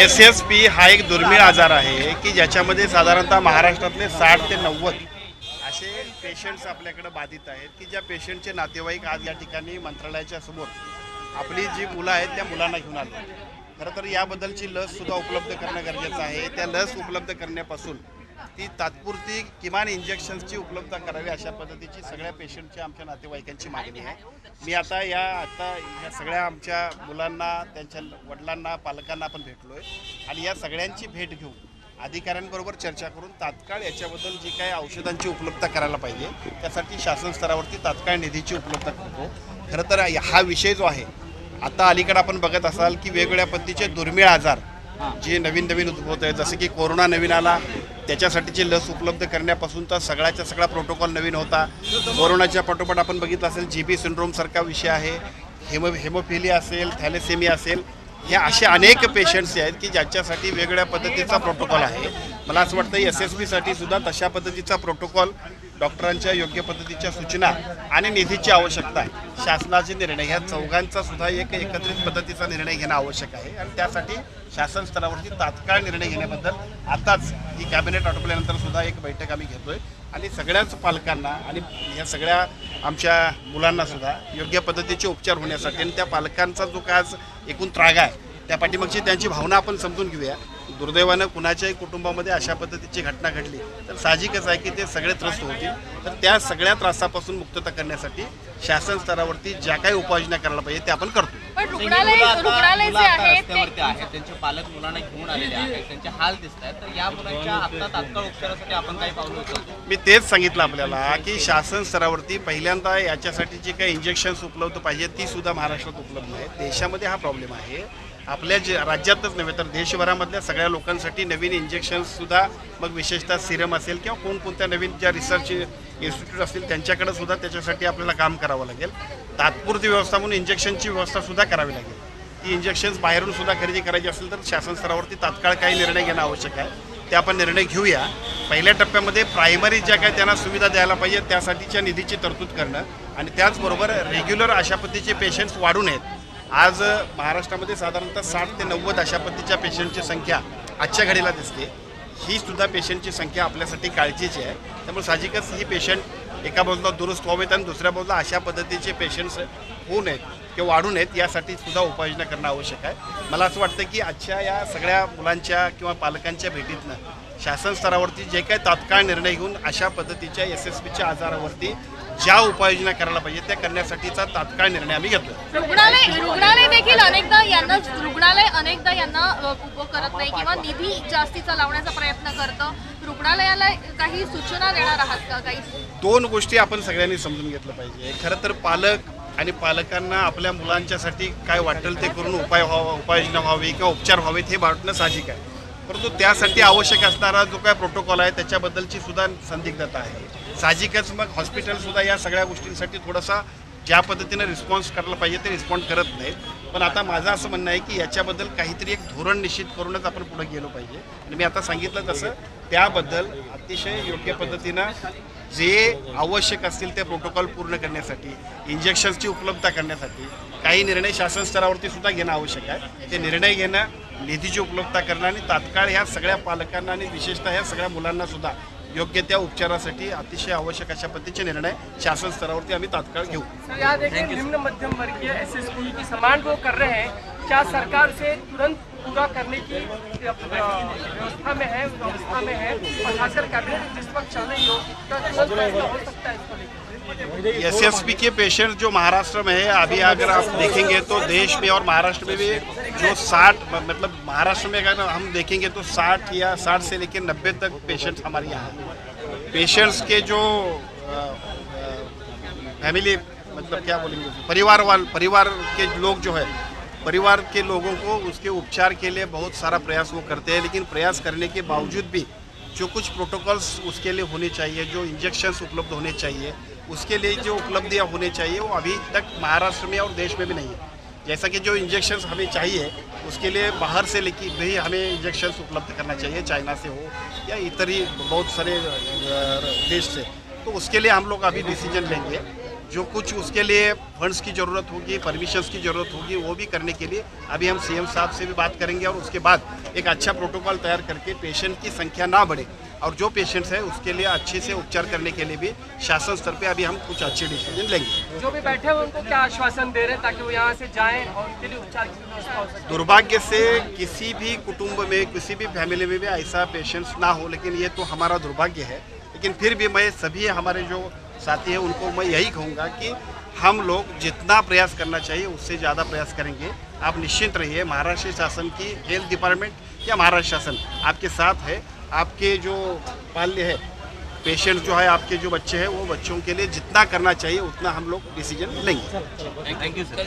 S S P हा एक दुर्मिळ आजार आहे की ज्याच्यामध्ये साधारणतः महाराष्ट्रातले साठ ते नव्वद असे पेशंट्स आपल्याकडे बाधित आहेत की ज्या पेशंटचे नातेवाईक आज या ठिकाणी मंत्रालयाच्या समोर आपली जी मुलं आहेत त्या मुलांना घेऊन आले. खरं तर याबद्दलची लस सुद्धा उपलब्ध करणं गरजेचं आहे. त्या लस उपलब्ध करण्यापासून ती तात्पुरती किमान इंजेक्शन्सची उपलब्धता करावी अशा पद्धतीची सगळ्या पेशंटची आमच्या नातेवाईकांची मागणी आहे. मी आता या आता या सगळ्या आमच्या मुलांना त्यांच्या वडिलांना पालकांना आपण भेटलो आहे आणि या सगळ्यांची भेट घेऊन अधिकाऱ्यांबरोबर चर्चा करून तात्काळ याच्याबद्दल जी काही औषधांची उपलब्धता करायला पाहिजे त्यासाठी शासन स्तरावरती तात्काळ निधीची उपलब्धता करतो. खरं तर हा विषय जो आहे आता अलीकडे आपण बघत असाल की वेगवेगळ्या पद्धतीचे दुर्मिळ आजार जे नवीन नवीन उद्भवत आहेत जसं की कोरोना नवीन आला त्याच्यासाठीची लस उपलब्ध करण्यापासून तर सगळ्याचा सगळा प्रोटोकॉल नवीन होता. कोरोनाच्या पाठोपाठ आपण बघितलं असेल जी बी सिंड्रोमसारखा विषय आहे. हेमो हेमोफिलिया असेल थॅलेसेमिया असेल हे असे अनेक पेशंट्स आहेत की ज्याच्यासाठी वेगळ्या पद्धतीचा प्रोटोकॉल आहे. मला असं वाटतं एस एस बीसाठी सुद्धा तशा पद्धतीचा प्रोटोकॉल डॉक्टरांच्या योग्य पद्धतीच्या सूचना आणि निधीची आवश्यकता आहे. शासनाचे निर्णय ह्या चौघांचा सुद्धा एक एकत्रित पद्धतीचा निर्णय घेणं आवश्यक आहे आणि त्यासाठी शासन स्तरावरती तात्काळ निर्णय घेण्याबद्दल आताच ही कॅबिनेट आटोपल्यानंतर सुद्धा एक बैठक आम्ही घेतोय. आणि सगळ्याच पालकांना आणि या सगळ्या आमच्या मुलांना सुद्धा योग्य पद्धतीचे उपचार होण्यासाठी आणि त्या पालकांचा जो काय आज एकूण त्रागा आहे त्या पाठीमागची त्यांची भावना आपण समजून घेऊया. दुर्दैवानं कुणाच्याही कुटुंबामध्ये अशा पद्धतीची घटना घडली तर साहजिकच आहे की ते सगळे त्रस्त होतील. तर त्या सगळ्या त्रासापासून मुक्तता करण्यासाठी शासन स्तरावरती ज्या काही उपाययोजना करायला पाहिजे ते आपण करतो. पण काही रुग्णालय मुलं आता- रुग्णालय मुलं जे आता आहे रस्त्यावरती ते आहेत. त्यांचे पालक मुलांना घेऊन आलेले आहेत. त्यांचे हाल दिसत आहेत. तर या मुलांच्या आता तात्काळ उपचारासाठी आपण काही पावलं उचलतो. मी तेच सांगितलं आपल्याला की शासन स्तरावरती पहिल्यांदा याच्यासाठी जी काही इंजेक्शन्स उपलब्ध पाहिजे ती सुद्धा महाराष्ट्रात उपलब्ध आहेत. देशामध्ये हा प्रॉब्लेम आहे. आपल्या जे राज्यातच नव्हे तर देशभरामधल्या सगळ्या लोकांसाठी नवीन इंजेक्शन्ससुद्धा मग विशेषतः सिरम असेल किंवा कोणकोणत्या नवीन ज्या रिसर्च इन्स्टिट्यूट असतील त्यांच्याकडे सुद्धा त्याच्यासाठी आपल्याला काम करावं लागेल. तात्पुरती व्यवस्था म्हणून इंजेक्शनची व्यवस्थासुद्धा करावी लागेल. ती इंजेक्शन्स बाहेरून सुद्धा खरेदी करायची असेल तर शासन स्तरावरती तात्काळ काही निर्णय घेणं आवश्यक आहे. ते आपण निर्णय घेऊया. पहिल्या टप्प्यामध्ये प्रायमरी ज्या काही त्यांना सुविधा द्यायला पाहिजे त्यासाठीच्या निधीची तरतूद करणं आणि त्याचबरोबर रेग्युलर अशा पद्धतीचे पेशंट्स वाढून आहेत आज महाराष्ट्रामध्ये साधारणतः साठ ते नव्वद अशा पद्धतीच्या पेशंटची संख्या आजच्या घडीला दिसते. ही सुद्धा पेशंटची संख्या आपल्यासाठी काळजीची आहे. त्यामुळे साहजिकच ही पेशंट एका बाजूला दुरुस्त व्हावेत आणि दुसऱ्या बाजूला अशा पद्धतीचे पेशंट्स होऊ नयेत किंवा वाढू नयेत यासाठी सुद्धा उपाययोजना करणं आवश्यक आहे. मला असं वाटतं की आजच्या या सगळ्या मुलांच्या किंवा पालकांच्या भेटीतनं शासन स्तरावरती जे काही तात्काळ निर्णय घेऊन अशा पद्धतीच्या एस एस पीच्या आजारावरती ज्या उपाययोजना करायला पाहिजे त्या करण्यासाठीचा तात्काळ निर्णय आम्ही घेतो रुग्णालय रुग्णालय देखील अनेकदा यांना रुग्णालय अनेकदा यांना उभं करत नाही किंवा निधी जास्तीचा लावण्याचा प्रयत्न करतं. रुग्णालयाला काही सूचना देणार आहात का काही? दोन गोष्टी आपण सगळ्यांनी समजून घेतलं पाहिजे. खरं तर पालक आणि पालकांना आपल्या मुलांच्यासाठी काय वाटेल ते करून उपाय व्हावा उपाययोजना व्हावी किंवा उपचार व्हावेत हे वाटणं साहजिक आहे. परंतु त्यासाठी आवश्यक असणारा जो काय प्रोटोकॉल आहे त्याच्याबद्दलची सुद्धा संदिग्धता आहे. साहजिकच मग हॉस्पिटलसुद्धा या सगळ्या गोष्टींसाठी थोडासा ज्या पद्धतीनं रिस्पॉन्स करायला पाहिजे ते रिस्पॉन्ड करत नाहीत. पण आता माझं असं म्हणणं आहे की याच्याबद्दल काहीतरी एक धोरण निश्चित करूनच आपण पुढे गेलो पाहिजे. आणि मी आता सांगितलं तसं त्याबद्दल अतिशय योग्य पद्धतीनं जे आवश्यक असतील ते प्रोटोकॉल पूर्ण करण्यासाठी इंजेक्शन्सची उपलब्धता करण्यासाठी काही निर्णय शासन स्तरावरती सुद्धा घेणं आवश्यक आहे. ते निर्णय घेणं निधीची उपलब्धता करणं आणि तात्काळ ह्या सगळ्या पालकांना आणि विशेषतः ह्या सगळ्या मुलांना सुद्धा योग्य त्या उपचारासाठी अतिशय आवश्यक अशा पद्धतीचे निर्णय शासन स्तरावरती आम्ही तात्काळ घेऊ. सर देखिए निम्न मध्यम वर्गीय एस एस की समान वो कर रहे हैं क्या सरकार से तुरंत पूरा करने की व्यवस्था में है व्यवस्था में है? और खासकर कैबिनेट जिस वक्त चल रही हो तुरंत हो सकता है इसको लेकर? S S P K patient जो महाराष्ट्र में है अभी अगर आप देखेंगे तो देश में और महाराष्ट्र में भी जो साठ मतलब महाराष्ट्र में अगर हम देखेंगे तो साठ या साठ से लेकर नब्बे तक पेशेंट्स हमारे यहाँ हैं। पेशेंट्स के जो फैमिली मतलब क्या बोलेंगे परिवार वाल, परिवार के लोग जो है, परिवार के लोगों को उसके उपचार के लिए बहुत सारा प्रयास वो करते हैं, लेकिन प्रयास करने के बावजूद भी जो कुछ प्रोटोकॉल्स उसके लिए होने चाहिए, जो इंजेक्शन्स उपलब्ध होने चाहिए, उसके लिए जो उपलब्धियाँ होने चाहिए, वो अभी तक महाराष्ट्र में और देश में भी नहीं है। जैसा कि जो इंजेक्शन्स हमें चाहिए, उसके लिए बाहर से लेकिन भी हमें इंजेक्शन्स उपलब्ध करना चाहिए, चाइना से हो या इतर ही बहुत सारे देश से। तो उसके लिए हम लोग अभी डिसीज़न लेंगे। जो कुछ उसके लिए फंड्स की ज़रूरत होगी परमिशंस की ज़रूरत होगी वो भी करने के लिए अभी हम सीएम साहब से भी बात करेंगे और उसके बाद एक अच्छा प्रोटोकॉल तैयार करके पेशेंट की संख्या ना बढ़े और जो पेशेंट्स हैं उसके लिए अच्छे से उपचार करने के लिए भी शासन स्तर पे अभी हम कुछ अच्छे डिसीज़न लेंगे। जो भी बैठे हैं उनको क्या आश्वासन दे रहे हैं ताकि वो यहाँ से जाएँ और उनके लिए उपचार की व्यवस्था हो सके? दुर्भाग्य से किसी भी कुटुंब में किसी भी फैमिली में भी ऐसा पेशेंट्स ना हो लेकिन ये तो हमारा दुर्भाग्य है। लेकिन फिर भी मैं सभी हमारे जो साथी हैं उनको मैं यही कहूँगा कि हम लोग जितना प्रयास करना चाहिए, उससे ज़्यादा प्रयास करेंगे। आप निश्चिंत रहिए, महाराष्ट्र शासन की हेल्थ डिपार्टमेंट या महाराष्ट्र शासन आपके साथ है, आपके जो पाल्य है पेशेंट जो है, आपके जो बच्चे हैं, वो बच्चों के लिए जितना करना चाहिए, उतना हम लोग डिसीज़न लेंगे। Thank you sir